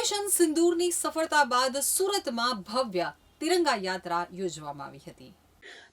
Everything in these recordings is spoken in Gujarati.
ઓપરેશન સિંદૂરની સફળતા બાદ સુરતમાં ભવ્ય તિરંગા યાત્રા યોજવામાં આવી હતી.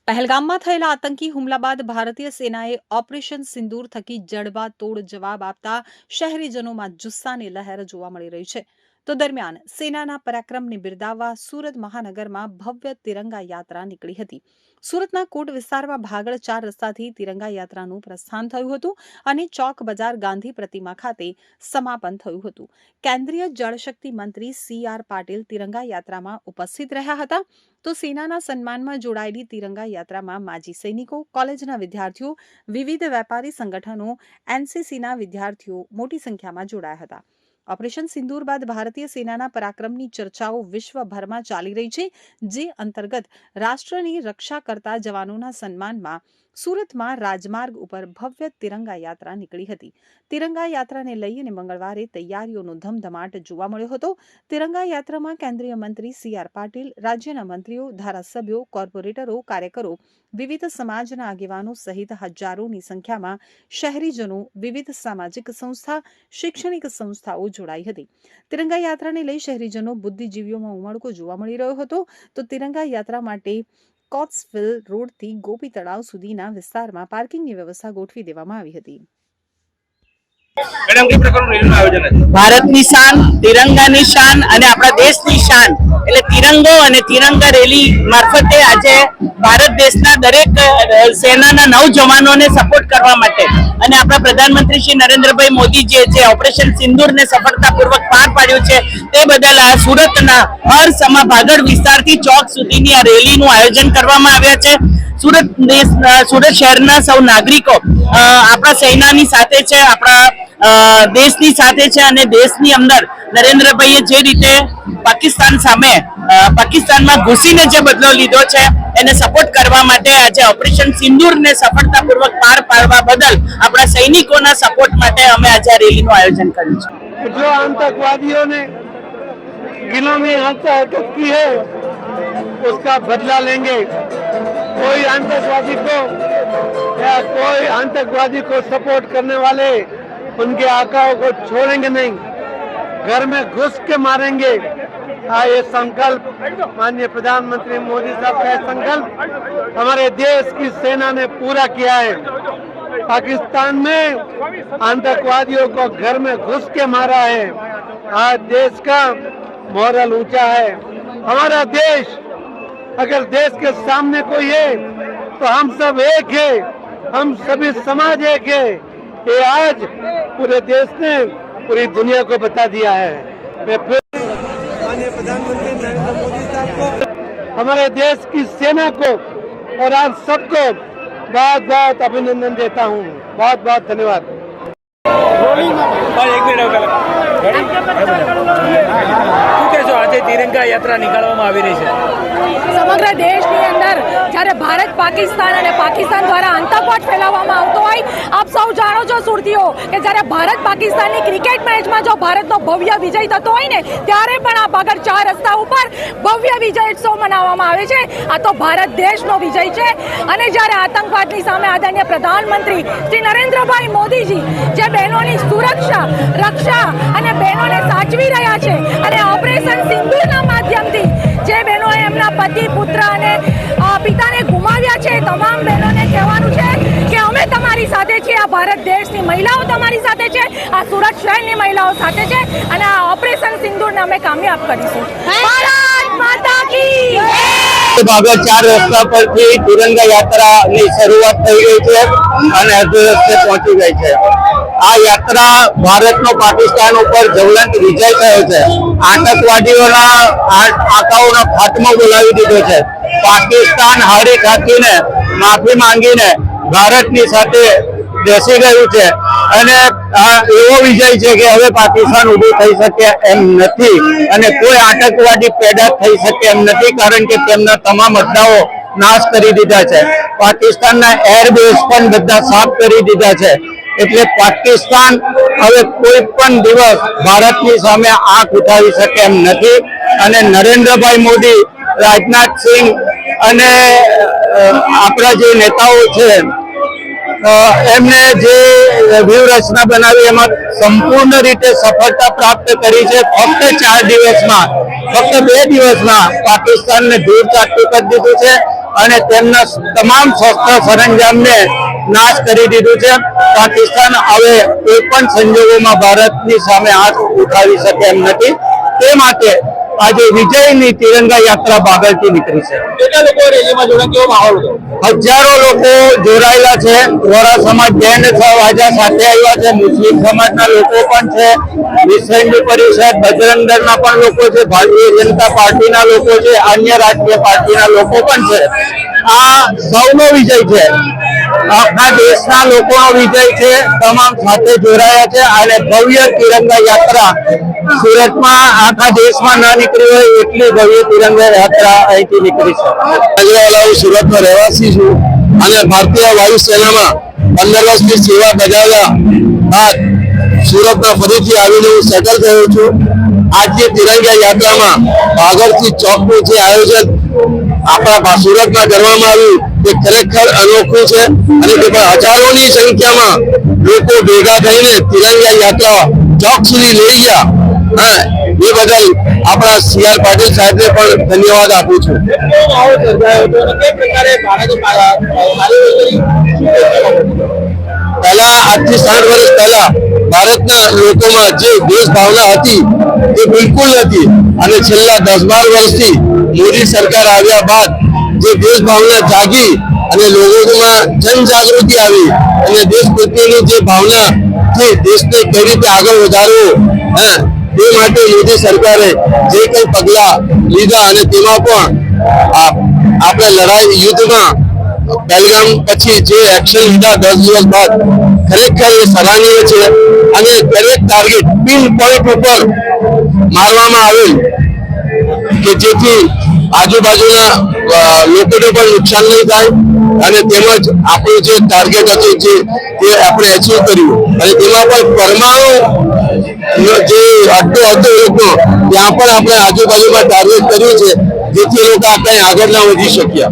પહેલગામમાં થયેલા આતંકી હુમલા બાદ ભારતીય સેનાએ ઓપરેશન સિંદૂર થકી જડબા તોડ જવાબ આપતા શહેરીજનોમાં જુસ્સાની લહેર જોવા મળી રહી છે. તો દરમિયાન સેનાના પરાક્રમને બિરદાવવા સુરત મહાનગરમાં ભવ્ય તિરંગા યાત્રા નીકળી હતી. સુરતના કોટ વિસ્તારમાં ભાગળ ચાર રસ્તાથી તિરંગા યાત્રાનું પ્રસ્થાન થયું હતું અને ચોક બજાર ગાંધી પ્રતિમા ખાતે સમાપન થયું હતું. કેન્દ્રીય જળશક્તિ મંત્રી સી આર પાટીલ તિરંગા યાત્રામાં ઉપસ્થિત રહ્યા હતા. તો સેનાના સન્માનમાં જોડાયેલી તિરંગા યાત્રામાં માજી સૈનિકો, કોલેજના વિદ્યાર્થીઓ, વિવિધ વેપારી સંગઠનો, એનસીસીના વિદ્યાર્થીઓ મોટી સંખ્યામાં જોડાયા હતા. ઓપરેશન સિંદૂર બાદ ભારતીય સેનાના પરાક્રમની ચર્ચાઓ વિશ્વભરમાં ચાલી રહી છે, જે અંતર્ગત રાષ્ટ્રની રક્ષા કરતા જવાનોના સન્માનમાં સુરતમાં રાજમાર્ગ ઉપર ભવ્ય તિરંગા યાત્રા નીકળી હતી. તિરંગા યાત્રાને લઈ અને મંગળવારે તૈયારીઓનો ધમધમાટ જોવા મળ્યો હતો. તિરંગા યાત્રામાં કેન્દ્રીય મંત્રી સી આર પાટીલ, રાજ્યના મંત્રીઓ, ધારાસભ્યો, કોર્પોરેટરો, કાર્યકરો, વિવિધ સમાજના આગેવાનો સહિત હજારોની સંખ્યામાં શહેરીજનો, વિવિધ સામાજિક સંસ્થા, શૈક્ષણિક સંસ્થાઓ જોડાઈ હતી. તિરંગા યાત્રાને લઈ શહેરીજનો બુદ્ધિજીવીઓમાં ઉમળકો જોવા મળી રહ્યો હતો. તો તિરંગા યાત્રા માટે કોટ્સવિલ રોડથી ગોપી તળાવ સુધીના વિસ્તારમાં પાર્કિંગની વ્યવસ્થા ગોઠવી દેવામાં આવી હતી મેડમ કઈ પ્રકારનું રેલીનું આયોજન હતું ભારતની શાન તિરંગાની શાન અને આપણા દેશની શાન એટલે તિરંગો અને તિરંગા રેલી મારફતે આજે ભારત દેશના દરેક સેનાના નવ સપોર્ટ કરવા માટે અને આપણા પ્રધાનમંત્રી શ્રી નરેન્દ્રભાઈ મોદી જે છે ઓપરેશન સિંદૂરને સફળતાપૂર્વક પાર પાડ્યું છે, તે બદલ આ સુરતના હર સમા ભાગળ વિસ્તારથી ચોક સુધીની આ રેલીનું આયોજન કરવામાં આવ્યા છે. સુરત દેશ અ, સુરત શહેરના સૌ નાગરિકો અ, આપણા સેનાની સાથે છે આપણા અ, દેશની સાથે છે અને દેશની અંદર નરેન્દ્રભાઈએ જે રીતે પાકિસ્તાન સામે અ, પાકિસ્તાનમાં ઘૂસીને જે બદલો લીધો છે એને સપોર્ટ કરવા માટે આજે ઓપરેશન સિંદૂરને સફળતાપૂર્વક પાર પાડવા બદલ આપણા સૈનિકોના સપોર્ટ માટે અમે આજે આ રેલીનું આયોજન કર્યું છે जो आतंकवादियों ने किलों में हरकत की है उसका बदला लेंगे कोई आतंकवादी को या कोई आतंकवादी को सपोर्ट करने वाले उनके आकाओं को छोड़ेंगे नहीं। घर में घुस के मारेंगे। हाँ ये संकल्प माननीय प्रधानमंत्री मोदी साहब का संकल्प हमारे देश की सेना ने पूरा किया है। पाकिस्तान में आतंकवादियों को घर में घुस के मारा है। आज देश का मॉरल ऊँचा है। हमारा देश अगर देश के सामने कोई है तो हम सब एक है हम सभी समाज एक है ये आज पूरे देश ने पूरी दुनिया को बता दिया है मैं फिर माननीय प्रधानमंत्री नरेंद्र मोदी साहब को हमारे देश की सेना को और आप सबको बहुत बहुत अभिनंदन देता हूँ बहुत बहुत धन्यवाद ભાઈ, એક મિનિટ હવે પહેલા. Ready? શું કહેશો આજે તિરંગા યાત્રા નીકાળવામાં આવી રહી છે સમગ્ર દેશની અંદર જ્યારે ભારત, પાકિસ્તાન અને પાકિસ્તાન દ્વારા આતંકવાદ ફેલાવવામાં આવતો હોય, આપ સૌ જાણો છો સુરતીઓ કે જ્યારે ભારત, પાકિસ્તાનની ક્રિકેટ મેચમાં જો ભારતનો ભવ્ય વિજય થતો હોય ને, ત્યારે પણ આ બાગર ચાર રસ્તા ઉપર ભવ્ય વિજય ઉત્સવ મનાવવામાં આવે છે. આ તો ભારત દેશનો વિજય છે. અને જ્યારે આતંકવાદની સામે આદરણીય પ્રધાનમંત્રી શ્રી નરેન્દ્રભાઈ મોદીજી જે બહેનોની સુરક્ષા, રક્ષા અને બહેનોને સાચવી રહ્યા છે અને ઓપરેશન સિંધુના માધ્યમથી જે બહેનોએ એમના પતિ પુત્ર અને પિતાને ગુમાવ્યા છે. તમામ બહેનોને કહેવાનું છે કે અમે તમારી સાથે છીએ. આ ભારત દેશની મહિલાઓ તમારી સાથે છે. આ સુરત શહેરની મહિલાઓ સાથે છે. અને આ ઓપરેશન સિંદૂરને અમે કામયાબ કરીશું. ભારત માતા કી જય! ચાર રસ્તા પરથી તિરંગા યાત્રાની શરૂઆત થઈ ગઈ છે અને અર્ધ રસ્તે પહોંચી ગઈ છે. આ યાત્રા ભારતનો પાકિસ્તાન ઉપર જ્વલંત વિજય થયો છે. આતંકવાદીઓના આંકાઓનો ખાત્મો બોલાવી દીધો છે. પાકિસ્તાન હારી ખાતીને માફી માંગીને ભારતની સાથે બેસી ગયું છે. અને આ એવો વિજય છે કે હવે પાકિસ્તાન ઊભું થઈ શકે એમ નથી અને કોઈ આતંકવાદી પેદા થઈ શકે એમ નથી કારણ કે તેમના તમામ અડ્ડાઓ નાશ કરી દીધા છે. પાકિસ્તાનના એરબેઝ પણ બધા સાફ કરી દીધા છે. એટલે પાકિસ્તાન હવે કોઈ પણ દિવસ ભારતની સામે આંખ ઉઠાવી શકે એમ નથી. અને નરેન્દ્રભાઈ મોદી, રાજનાથ સિંહ અને આપણા જે નેતાઓ છે એમને જે વ્યૂહરચના બનાવી એમાં સંપૂર્ણ રીતે સફળતા પ્રાપ્ત કરી છે. ફક્ત ચાર દિવસમાં, ફક્ત બે દિવસમાં પાકિસ્તાનને ધૂળ ચાટતું કરી દીધું છે. અને તેમના તમામ શસ્ત્ર સરંજામને નાશ કરી દીધું છે. પાકિસ્તાન હવે કોઈ પણ સંજોગોમાં ભારતની સામે હાથ ઉઠાવી શકે એમ નથી. તે માટે આજે વિજયની તિરંગા યાત્રા બાગળથી નીકળી છે. હજારો લોકો જોડાયેલા છે. વોરા સમાજ જૈન વાજા સાથે આવ્યા છે. મુસ્લિમ સમાજના લોકો પણ છે. વિશ્વ હિન્દુ પરિષદ બજરંગ દળના પણ લોકો છે. ભારતીય જનતા પાર્ટીના લોકો છે. અન્ય રાજકીય પાર્ટીના લોકો પણ છે. આ સૌનો વિજય છે. આખા દેશના લોકોનો વિજય છે, તમામ સાથે જોડાયા છે. અને ભવ્ય તિરંગા યાત્રા સુરતમાં આખા દેશમાં ના નીકળી હોય એટલી ભવ્ય તિરંગા યાત્રા અહીંથી નીકળી છે. રાજવાલા હું સુરતનો રહેવાસી છું અને ભારતીય વાયુસેનામાં પંદર વર્ષની સેવા બજાવ્યા બાદ સુરતમાં ફરીથી આવીને હું સેટલ થયો છું. આજની તિરંગા યાત્રામાં ભાગરથી ચોકનું જે આયોજન આપણા સુરતમાં કરવામાં આવ્યું તે ખરેખર અનોખું છે. અને તેમાં હજારોની સંખ્યામાં લોકો ભેગા થઈને તિરંગા યાત્રા ચોક સુધી લઈ ગયા. હા એ બદલ આપણા સી આર પાટીલ સાહેબને પણ ધન્યવાદ આપું છું. પહેલા, આજથી સાઠ વર્ષ પહેલા ભારતના લોકોમાં જે દેશ ભાવના હતી તે બિલકુલ નથી. અને છેલ્લા દસ બાર વર્ષથી મોદી સરકાર આવ્યા બાદ જે દેશ ભાવના જાગી અને લોકોમાં જનજાગૃતિ આવી અને દેશ પ્રત્યેની જે ભાવના છે દેશને કઈ રીતે આગળ વધારવો, હે, તે માટે મોદી સરકારે જે કંઈ પગલાં લીધા અને તેમાં પણ આપણે લડાઈ યુદ્ધમાં પહેલગામ પછી જે એક્શન લીધા દસ દિવસ બાદ, ખરેખર એ સરાહનીય છે અને દરેક ટાર્ગેટ પિન પોઈન્ટ ઉપર મારવામાં આવેલ કે જેથી આજુબાજુના લોકોને પણ નુકસાન નહીં થાય અને તેમજ આપણું જે ટાર્ગેટ હતું જે તે આપણે અચીવ કર્યું. અને તેમાં પણ પરમાણુ જે અડ્ડો હતો લોકો, ત્યાં પણ આપણે આજુબાજુમાં ટાર્ગેટ કર્યું છે, જેથી લોકો આપણે આગળ ના વધી શક્યા.